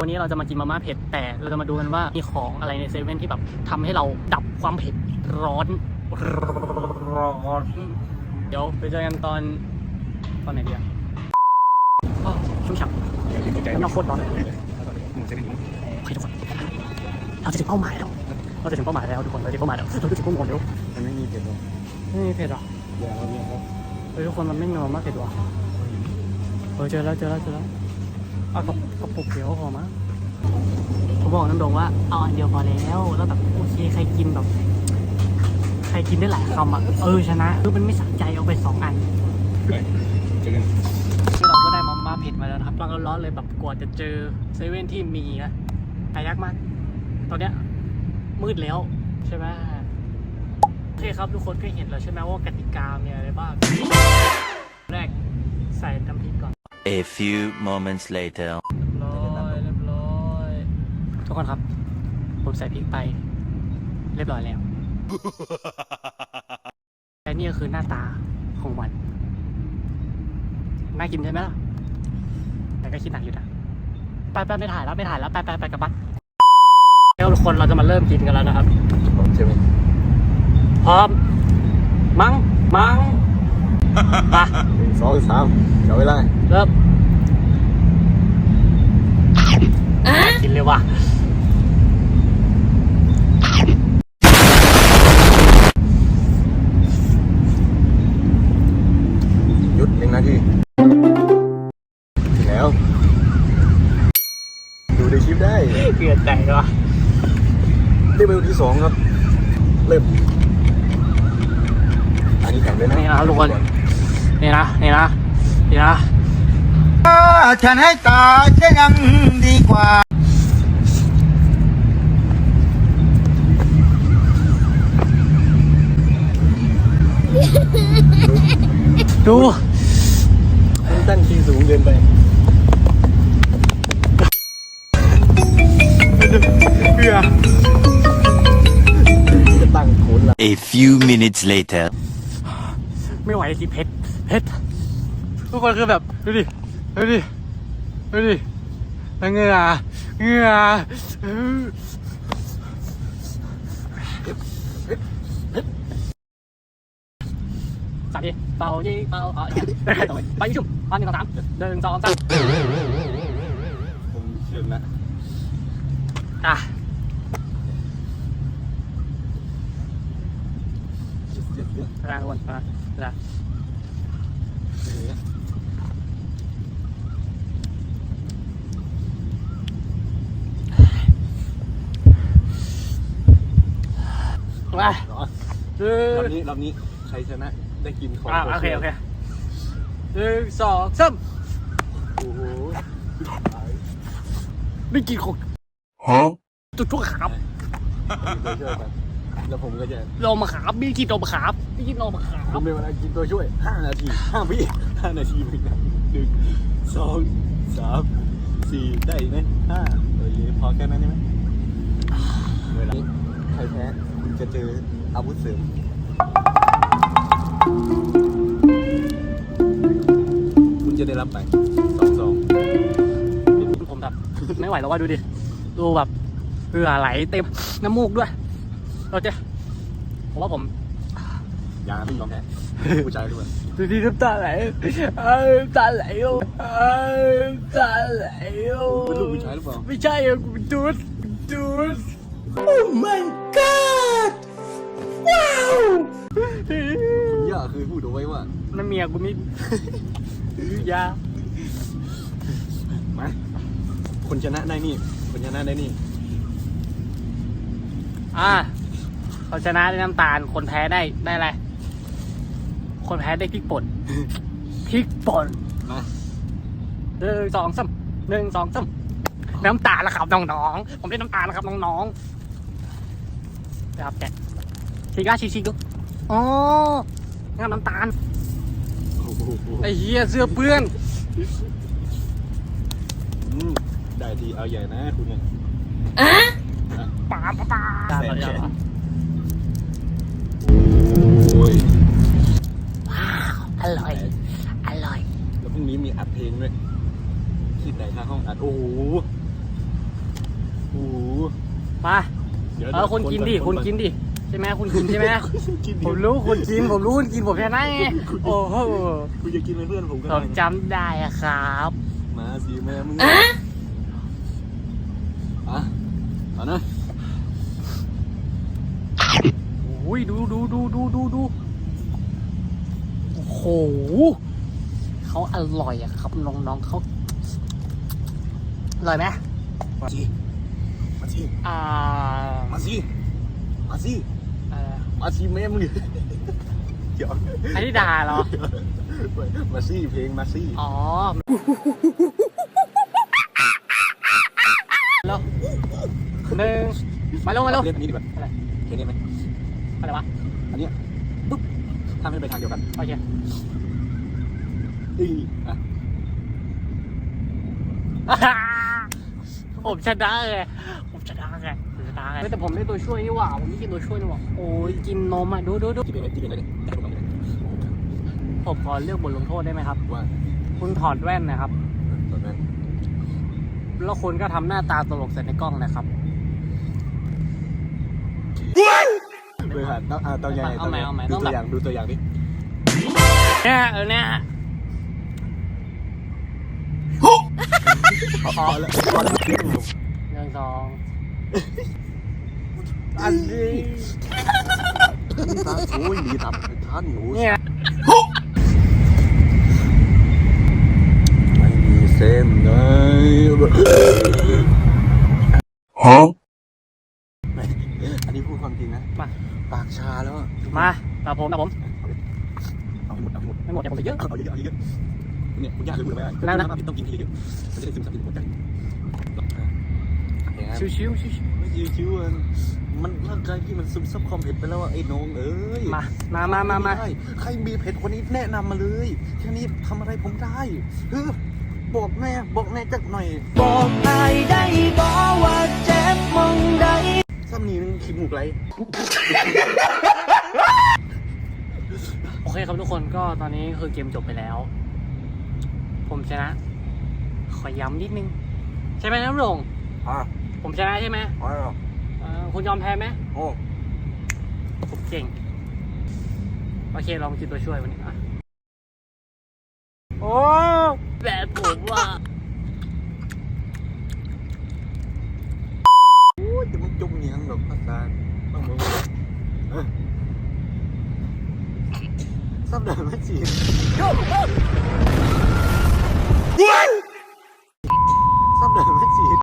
วันนี้เราจะมากินมาม่าเผ็ดแต่เราจะมาดูกันว่ามีของอะไรในเซเว่นที่แบบทำให้เราดับความเผ็ดร้อนร้อนเดี๋ยวไปเจอกันตอนตอนไหนดีอะอ้ชุ่มฉ่ำน้ำมันโคตรร้อนเลยโอเคทุกคนเราจะถึงเป้าหมายแล้วเราจะถึงเป้าหมายแล้วทุกคนเราจะถึงเป้าหมายแล้วเราจะถึงเป้าหมายแล้วมันไม่มีเผ็ดหรอกไม่มีเผ็ดหรออย่าเอาเนี่ยครับเฮ้ยทุกคนมันไม่มีมาม่าเผ็ดหรอเออเจอแล้วเจอแล้วเจอแล้ว เอากระกระปุกเดียวก็พอมั้งผมบอกน้ำดงว่าเอาอันเดียวพอแล้วแล้วแบบโอเคใครกินแบบ ใครกินได้หลายคำอะเออชนะคือมันไม่สะใจเอาไปสองอันเจอกันคือเราก็ได้มาม่าเผ็ดมาแล้วนะครับร้อนเลยแบบกว่าจะเจอเซเว่นที่มีนะหายากมาก ตอนเนี้ยมืดแล้วใช่ไหมโอเคครับทุกคนก็เห็นแล้วใช่ไหมว่ากติกามีอะไรบ้างแรก A few moments later. เรียบร้อยเรียบร้อยทุกคนครับ ผมใส่พริกไป เรียบร้อยแล้ว และนี่ก็คือหน้าตาของมัน น่ากินใช่ไหมล่ะ แต่ก็คิดหนักอยู่นะ ไปไปไม่ถ่ายแล้วไม่ถ่ายแล้วไปไปไปกลับบ้านแล้วทุกคนเราจะมาเริ่มกินกันแล้วนะครับใช่ไหมพร้อม มั้ง มั้ง ไปหนึ่งสองสามเดี๋ยวเวลาเริ่มกินเลยว่ะหยุดหนึ่งนาทีถึงแล้ว ดูในคลิปได้ เกลือแตกว่ะได้เบลที่สองครับ เริ่ม อันนี้แข่งเลยนะ นี่นะทุกคน นี่นะนี่นะนี่นะฉันให้ตายจะยังดีกว่า ดูมันตั้งที่สูงเกินไปเพื่อจะตั้งโขนละ A few minutes later. ไม่ไหวสิเพชร เพชรทุกคนคือแบบ ดูดิ ดูดิ ดูดิแล้วเหงื่อเหงื่อสามทีเป่ายิงเป่าเป่ายิงไปต่อไปยิงชุบอันหนึ่งสองสามหนึ่งสองสามผมเชิญนะอะแรงวันมาแร ไปเหรอหนึ่รอบงนี้รอบนี้ใครชนะได้กินของอ่าโอเคโอเคหนึ่งสองสามโอ้โหไม่กินของจุดทุกขับตัวช่วยกันแล้วผมก็จะเรามาขับไม่กินเรามาขับไม่กินเรามาขัผบมเป็นเวลากินตัวช่วย5นาที5วิ5นาทีเหมือนกันหนึ่งสองสามสี่ได้อีกไหมห้าโอเคพอแค่นั้นได้ไหมเวลาใครแพ้คุณ จะเจออาวุธเสริมคุณจะได้รับไปสองสองผมแบบ ไม่ไหวแล้วว่าดูดิ ดูแบบเหงื่อไหลเต็มน้ำมูกด้วย เราจะผมว่าผมอย่าพี่ยอมแพ้ผู้ชายด้วยดูดิน้ำตาไหลเอ้ยน้ำตาไหลอะเอ้ยน้ำตาไหลอะเป็นลูกผู้ชายหรือเปล่าไม่ใช่อะกูเป็นจูดจูดคุณ ย่าเคยพูดเอาไว้ว่านั่นเมียกูนี่ยา มาคนชนะได้นี่คนชนะได้นี่ อ่าเขาชนะได้น้ำตาล คนแพ้ได้ได้อะไร คนแพ้ได้พริกป่น พริกป่นมาหนึ่งสองสามหนึ่งสองสามน้ำตาลนะครับน้องๆ ผมได้น้ำตาลนะครับน้องๆนะครับแกะชิก้าชิชิกุอ๋อ งั้นน้ำตาลโอ้โหไอ้เหี้ยเสื้อเปื้อน อืมได้ทีเอาใหญ่นะคุณเนี่ยปาปาปาแสนแขนโอ้ยอร่อย อร่อย แล้วพรุ่งนี้มีอัดเพลงด้วยคิดได้ค่าห้องอัด โอ้โหโอ้โหมา เดี๋ยวเออคุณกินดิคุณกินดิใช่ไหมคุณกินใช่ไหมกินดิผมรู้คุณกินผมรู้คุณกินผมชนะไงโอ้โหคุณจะกินเป็นเพื่อนผมก็ผได้มจำได้อะครับมาสิแม่มึงอะเอานะโอ้ยดูดูดูดูดูดูโอ้โหเขาอร่อยอะครับน้องๆเขาอร่อยไหมมาสิมาสิอ่ามาสิมาสิเอ่อ มาสิแม่มึงเดี๋ยวอันนี้ด่าเหรอ มาสิเพลงมาสิอ๋อ แล้วหนึ่งมาลงมาลงเล่นอันนี้ดีกว่าอะไรเห็นได้ไหมอะไรวะ อันเนี้ยปุ๊บทำให้ไปทางเดียวกัน โอเคอีอะผมชนะไงผมชนะไงผ มชนะไงแต่ผมได้ตัวช่วยนี่หว่าผมไม่กินตัวช่วยนี่หว่าโอ้ยกินนมอะดูดูดูที่เป็นอะไรที่เป็นอะไรเนี่ยผมขอเลือกบทลงโทษได้ไหมครับว่าคุณถอดแว่นนะครับตอนนั้นแล้วคุณก็ทำหน้าตาตลกใส่ในกล้องนะครับเลยค่ะต้องอ่าต้องยังไงเอาใหม่เอาใหม่ดูต้องตัวแบบอย่างดูตัวอย่างดิเนี่ยเออเนี่ยพอแล้วพอแล้วหนึ่งสอง อันนี้ตาโอ้ยดีตับท่านหนูเนี่ยไม่มีเส้นเลย Huh? อันนี้พูดความจริงนะ มา ปากชาแล้วอะมาตาผมตาผมเอาให้หมดเอาให้หมดไม่หมดเดี๋ยวผมไปเยอะเอาเยอะเอาเยอะเนี่ยคุณย่าเลยพูดไม่ได้ได้นะต้องกินทีเดียวมันจะได้ซึมซับถึงหัวใจอย่างนั้น ชิวชิวชิวชิวไม่ชิวๆมันมันร่างกายที่มันซึมซับความเผ็ดไปแล้วอะไอ้น้องเอ้ยมามามามามาไได้ใครมีเผ็ดกว่านี้แนะนำมาเลยแค่นี้ทำอะไรผมได้เฮ้อบอกแน่บอกแน่จักหน่อย บอกอายได้บอกว่าเจ็บมองใดซ้ำนี้นึงขี้มูกไรโอเคครับทุกคนก็ตอนนี้คือเกมจบไปแล้ว ผมชนะ ขอย้ำนิดนึง ใช่ไหมน้ำลงอะ ผมชนะใช่ไหมอ๋อเอ่อคุณยอมแพ้ไหมโอ้ผมเก่ง โอเคลองกินตัวช่วยวันนี้อะโอ้แบบผมว่าโอ้ยจะมันจุ่มเนียงแบบภาษาต้องมึงเอ้ยซ้ำเดินไม่จีบซ้ำเดินไม่จีบ